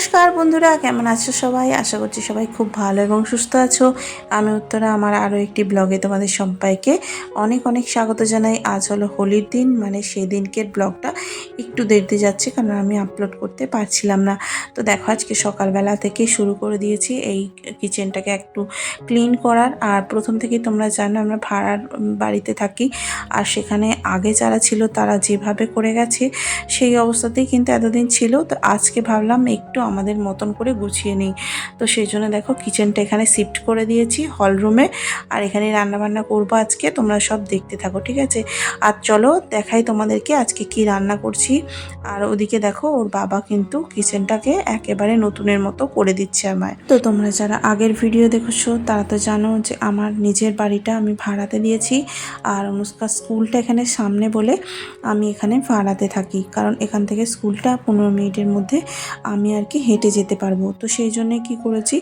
নমস্কার বন্ধুরা, কেমন আছো সবাই? আশা করছি সবাই খুব ভালো এবং সুস্থ আছো। আমি উত্তরা, আমার আরও একটি ব্লগে তোমাদের সবাইকে অনেক অনেক স্বাগত জানাই। আজ হলো হোলির দিন মানে সেই দিনকের ব্লগটা একটু দেরিতে যাচ্ছে, কারণ আমি আপলোড করতে পারছিলাম না। তো দেখো, আজকে সকালবেলা থেকে শুরু করে দিয়েছি এই কিচেনটাকে একটু ক্লিন করার। আর প্রথম থেকেই তোমরা জানো, আমরা ভাড়ার বাড়িতে থাকি। আর সেখানে আগে যারা ছিল, তারা যেভাবে করে গেছে, সেই অবস্থাতেই কিন্তু এতদিন ছিল। তো আজকে ভাবলাম একটু আমাদের মতন করে গুছিয়ে নিই। তো সেই জন্য দেখো কিচেনটা এখানে শিফট করে দিয়েছি হল রুমে আর এখানে রান্নাবান্না করব আজকে, তোমরা সব দেখতে থাকো, ঠিক আছে? আর চলো দেখাই তোমাদেরকে আজকে কি রান্না করছি। আর ওদিকে দেখো ওর বাবা কিন্তু কিচেনটাকে একেবারে নতুনের মতো করে দিচ্ছে আমায়। তো তোমরা যারা আগের ভিডিও দেখেছ, তারা তো জানো যে আমার নিজের বাড়িটা আমি ভাড়াতে দিয়েছি। আর অনুষ্কা স্কুলটা এখানে সামনে বলে আমি এখানে ভাড়াতে থাকি। কারণ এখান থেকে স্কুলটা পনেরো মিনিটের মধ্যে আমি আর কি হেঁটে যেতে পারব। তো সেই জন্যে কি করেছি,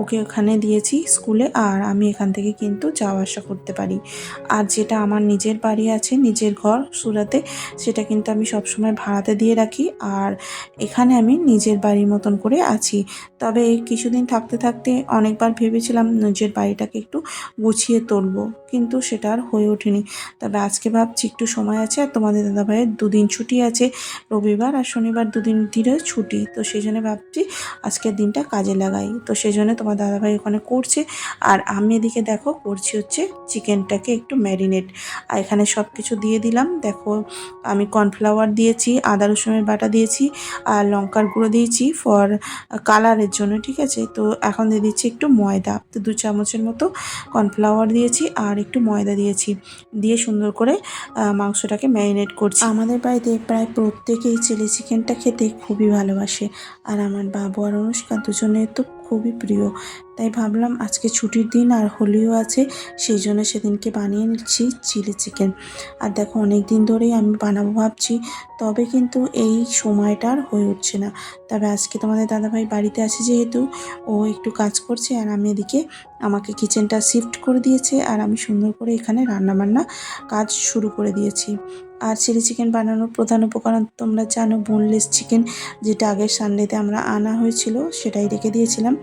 ওকে ওখানে দিয়েছি স্কুলে আর আমি এখান থেকে কিন্তু যাওয়া আসা করতে পারি। আর যেটা আমার নিজের বাড়ি আছে, নিজের ঘর সুরাতে, সেটা কিন্তু আমি সবসময় ভাড়াতে দিয়ে রাখি আর এখানে আমি নিজের বাড়ির মতন করে আছি। তবে কিছুদিন থাকতে থাকতে অনেকবার ভেবেছিলাম নিজের বাড়িটাকে একটু গুছিয়ে তুলবো, কিন্তু সেটা আর হয়ে ওঠেনি। তবে আজকে ভাবছি একটু সময় আছে আর তোমাদের দাদাভাইয়ের দুদিন ছুটি আছে, রবিবার আর শনিবার দুদিন ধীরে ছুটি। তো সেই জন্য ভাবছি আজকের দিনটা কাজে লাগাই। তো সেই জন্য তোমার দাদাভাই ওখানে করছে। আর আমি এদিকে দেখো করছি হচ্ছে চিকেনটাকে একটু ম্যারিনেট। আর এখানে সব কিছু দিয়ে দিলাম। দেখো আমি কর্নফ্লাওয়ার দিয়েছি, আদা রসুনের বাটা দিয়েছি, আর লঙ্কার গুঁড়ো দিয়েছি ফর কালারের জন্য, ঠিক আছে? তো এখন দিয়ে দিচ্ছি একটু ময়দা। তো দু চামচের মতো কর্নফ্লাওয়ার দিয়েছি আর একটু ময়দা দিয়েছি। দিয়ে সুন্দর করে মাংসটাকে ম্যারিনেট করছি। আমাদের বাড়িতে প্রায় প্রত্যেকেই চিলি চিকেনটা খেতে খুবই ভালোবাসে। আর আমার বাবু আর অনুষ্কা দুজনের তো খুবই প্রিয়। তাই ভাবলাম আজকে ছুটির দিন আর হোলিও আছে, সেই জন্য সেদিনকে বানিয়ে নিচ্ছি চিলি চিকেন। আর দেখো অনেক দিন ধরেই আমি বানাবো ভাবছি, তবে কিন্তু এই সময়টা আর হয়ে উঠছে না। তবে আজকে তোমাদের দাদাভাই বাড়িতে আছে যেহেতু, ও একটু কাজ করছে আর আমি এদিকে আমাকে কিচেনটা শিফট করে দিয়েছে আর আমি সুন্দর করে এখানে রান্নাবান্না কাজ শুরু করে দিয়েছি। আর চিলি চিকেন বানানোর প্রধান উপকরণ তোমরা জানো বোনলেস চিকেন যেটা আগের সানডেতে আমরা আনা হয়েছিল, সেটাই রেখে দিয়েছিলাম।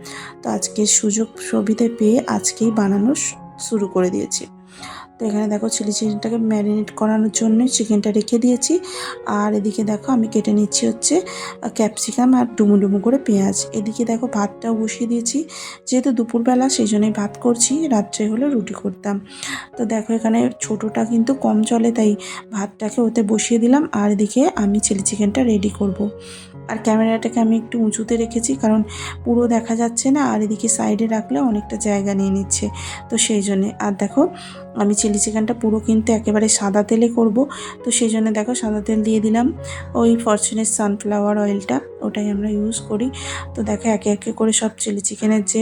তো আজকে সুযোগ সুবিধে পেয়ে আজকেই বানানো শুরু করে দিয়েছি। তো এখানে দেখো চিলি চিকেনটাকে ম্যারিনেট করানোর জন্য চিকেনটা রেখে দিয়েছি। আর এদিকে দেখো আমি কেটে নিচ্ছি হচ্ছে ক্যাপসিকাম আর ডুমু ডুমু করে পেঁয়াজ। এদিকে দেখো ভাতটাও বসিয়ে দিয়েছি। যেহেতু দুপুরবেলা সেই জন্যই ভাত করছি, রাত্রে হলে রুটি করতাম। তো দেখো এখানে ছোটোটা কিন্তু কম চলে, তাই ভাতটাকে ওতে বসিয়ে দিলাম। আর এদিকে আমি চিলি চিকেনটা রেডি করব। আর ক্যামেরাটাকে আমি একটু উঁচুতে রেখেছি, কারণ পুরো দেখা যাচ্ছে না আর এদিকে সাইডে রাখলে অনেকটা জায়গা নিয়ে নিচ্ছে। তো সেই জন্যে, আর দেখো, আমি চিলি চিকেনটা পুরো কিন্তু একেবারে সাদা তেলে করব। তো সেই জন্য দেখো, সাদা তেল দিয়ে দিলাম ওই ফরচুনের সানফ্লাওয়ার অয়েলটা, ওটাই আমরা ইউজ করি। তো দেখো, একে একে করে সব চিলি চিকেনের যে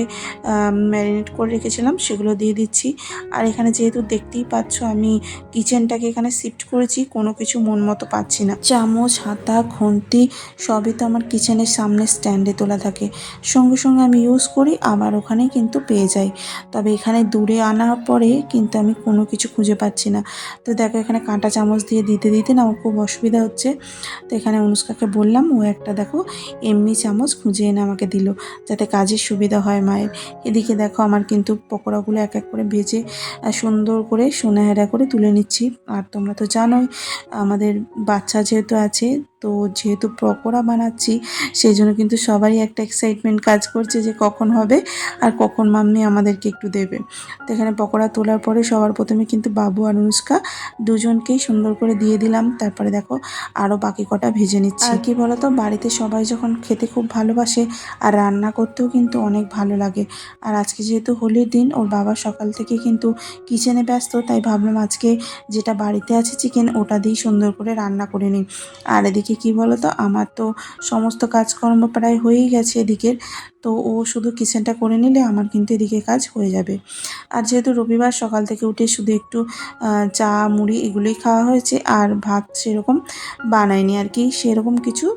ম্যারিনেট করে রেখেছিলাম, সেগুলো দিয়ে দিচ্ছি। আর এখানে যেহেতু দেখতেই পাচ্ছ, আমি কিচেনটাকে এখানে শিফট করেছি, কোনো কিছু মন মতো পাচ্ছি না। চামচ, হাতা, খুন্তি, সবই তো আমার কিচেনের সামনে স্ট্যান্ডে তোলা থাকে। সঙ্গে সঙ্গে আমি ইউজ করি, আবার ওখানেই কিন্তু পেয়ে যাই। তবে এখানে দূরে আনার পরে কিন্তু আমি কোনো কিছু খুঁজে পাচ্ছি না। তো দেখো এখানে কাঁটা চামচ দিয়ে দিতে দিতে না আমার খুব অসুবিধা হচ্ছে। তো এখানে অনুষ্কাকে বললাম, ও একটা দেখো এমনি চামচ খুঁজে এনে আমাকে দিল, যাতে কাজের সুবিধা হয় মায়ের। এদিকে দেখো আমার কিন্তু পকোড়াগুলো এক এক করে ভেজে সুন্দর করে সোনাহেরা করে তুলে নিচ্ছি। আর তোমরা তো জানোই, আমাদের বাচ্চা যেহেতু আছে তো যেহেতু পকোড়া বানাচ্ছি সেই জন্য কিন্তু সবারই একটা এক্সাইটমেন্ট কাজ করছে যে কখন হবে আর কখন মাম্মি আমাদেরকে একটু দেবে। তো এখানে পকোড়া তোলার পরে সবার প্রথমে কিন্তু বাবু আর অনুষ্কা দুজনকেই সুন্দর করে দিয়ে দিলাম। তারপরে দেখো আরও বাকি কটা ভেজে নিচ্ছি। আর কি বলতো, বাড়িতে সবাই যখন খেতে খুব ভালোবাসে আর রান্না করতেও কিন্তু অনেক ভালো লাগে। আর আজকে যেহেতু হোলির দিন, ওর বাবা সকাল থেকে কিন্তু কিচেনে ব্যস্ত, তাই ভাবলাম আজকে যেটা বাড়িতে আছে চিকেন ওটা দিয়েই সুন্দর করে রান্না করে নিই। আর এদিকে কি বলতো? আমার তো সমস্ত কাজকর্ম প্রায় হয়েই গেছে এদিকের। তো ও শুধু কিচেনটা করে নিলে আমার কিন্তু এদিকে কাজ হয়ে যাবে। আর যেহেতু রবিবার সকাল থেকে উঠে শুধু একটু চা, মুড়ি এগুলোই খাওয়া হয়েছে আর ভাত সেরকম বানায়নি আর কি। সেরকম কিছু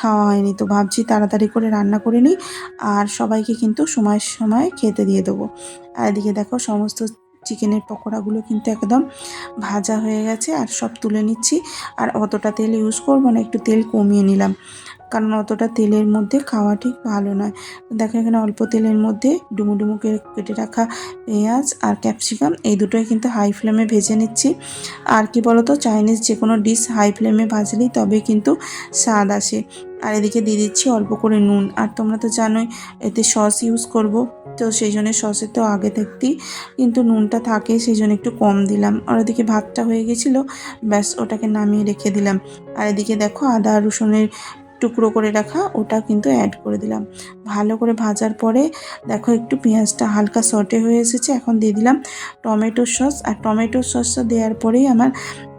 খাওয়া হয়নি। তো ভাবছি তাড়াতাড়ি করে রান্না করে নিই। আর সবাইকে কিন্তু সময় সময় খেতে দিয়ে দেবো। আর এদিকে দেখো সমস্ত চিকেনের পকোড়াগুলো কিন্তু একদম ভাজা হয়ে গেছে আর সব তুলে নিচ্ছি। আর অতটা তেল ইউজ করব না, একটু তেল কমিয়ে নিলাম। কারণ অতটা তেলের মধ্যে খাওয়া ঠিক ভালো নয়। দেখো এখানে অল্প তেলের মধ্যে ডুমু ডুমু কেটে রাখা পেঁয়াজ আর ক্যাপসিকাম, এই দুটোই কিন্তু হাই ফ্লেমে ভেজে নিচ্ছি। আর কি বলতো চাইনিজ যে কোনো ডিশ হাই ফ্লেমে ভাজলেই তবে কিন্তু স্বাদ আসে। আর এদিকে দিয়ে দিচ্ছি অল্প করে নুন। আর তোমরা তো জানোই, এতে সস ইউজ করব। তো সেই জন্য সসে তো আগে থাকতেই কিন্তু নুনটা থাকে সেই জন্য একটু কম দিলাম। আর ওদিকে ভাতটা হয়ে গেছিল, ব্যাস ওটাকে নামিয়ে রেখে দিলাম। আর এদিকে দেখো আদা রসুনের টুকরো করে রাখা, ওটা কিন্তু অ্যাড করে দিলাম। ভালো করে ভাজার পরে দেখো একটু পেঁয়াজটা হালকা সটে হয়ে এসেছে, এখন দিয়ে দিলাম টমেটো সস আর টমেটো সসটা দেওয়ার পরেই আমার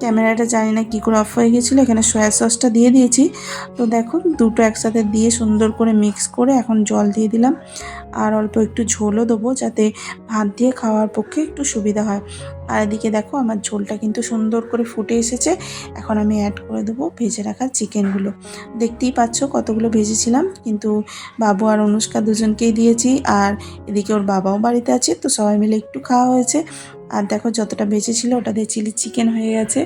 ক্যামেরাটা জানি না কী করে অফ হয়ে গেছিল এখানে সয়া সসটা দিয়ে দিয়েছি। তো দেখো, দুটো একসাথে দিয়ে সুন্দর করে মিক্স করে এখন জল দিয়ে দিলাম। আর অল্প একটু ঝোলও দেবো যাতে ভাত দিয়ে খাওয়ার পক্ষে একটু সুবিধা হয়। আর এদিকে দেখো, আমার ঝোলটা কিন্তু সুন্দর করে ফুটে এসেছে। এখন আমি অ্যাড করে দেবো ভেজে রাখা চিকেনগুলো দেখতেই পাচ্ছ কতগুলো ভেজেছিলাম, কিন্তু বাবু আর অনুষ্কা দুজনকেই দিয়েছি। আর এদিকে ওর বাবাও বাড়িতে আছে, তো সবাই মিলে একটু খাওয়া হয়েছে। আর দেখো যতটা বেঁচে ছিল ওটা দিয়ে চিলি চিকেন হয়ে গেছে।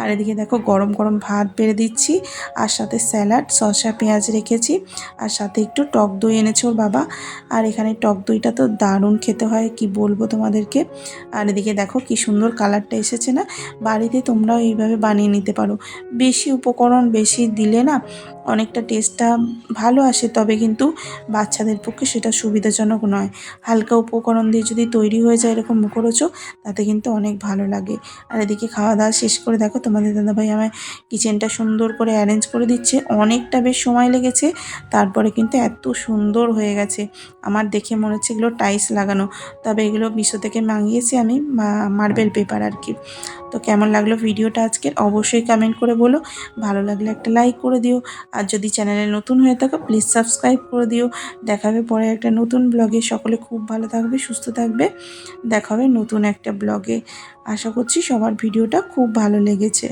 আর এদিকে দেখো গরম গরম ভাত বেড়ে দিচ্ছি, আর সাথে স্যালাড, শসা, পেঁয়াজ রেখেছি, আর সাথে একটু টক দই এনেছে ওর বাবা। আর এখানে টক দইটা তো দারুণ খেতে হয়, কি বলব তোমাদেরকে। আর এদিকে দেখো কি সুন্দর কালারটা এসেছে না? বাড়িতে তোমরাও এইভাবে বানিয়ে নিতে পারো। বেশি উপকরণ বেশি দিলে না অনেকটা টেস্টটা ভালো আসে, তবে কিন্তু বাচ্চাদের পক্ষে সেটা সুবিধাজনক নয়। হালকা উপকরণ দিয়ে যদি তৈরি হয়ে যায় এরকম মুখরোচক, তাতে কিন্তু অনেক ভালো লাগে। আর এদিকে খাওয়া দাওয়া শেষ করে দেখো, তোমাদের দাদাভাই আমায় কিচেনটা সুন্দর করে অ্যারেঞ্জ করে দিচ্ছে। অনেকটা বেশ সময় লেগেছে, তারপরে কিন্তু এত সুন্দর হয়ে গেছে। আমার দেখে মনে হচ্ছে এগুলো টাইলস লাগানো। তবে এগুলো মিশো থেকে মাঙিয়েছি আমি মার্বেল পেপার আর কি। তো কেমন লাগল ভিডিওটা আজকের? অবশ্যই কমেন্ট করে বলো। ভালো লাগলে একটা লাইক করে দিও। আর যদি চ্যানেলে নতুন হয়ে থাকো প্লিজ সাবস্ক্রাইব করে দিও। দেখাবে পরে একটা নতুন ব্লগে সকলে খুব ভালো থাকবে, সুস্থ থাকবে। দেখাবে নতুন একটা ব্লগে আশা করছি সবার ভিডিওটা খুব ভালো লেগেছে।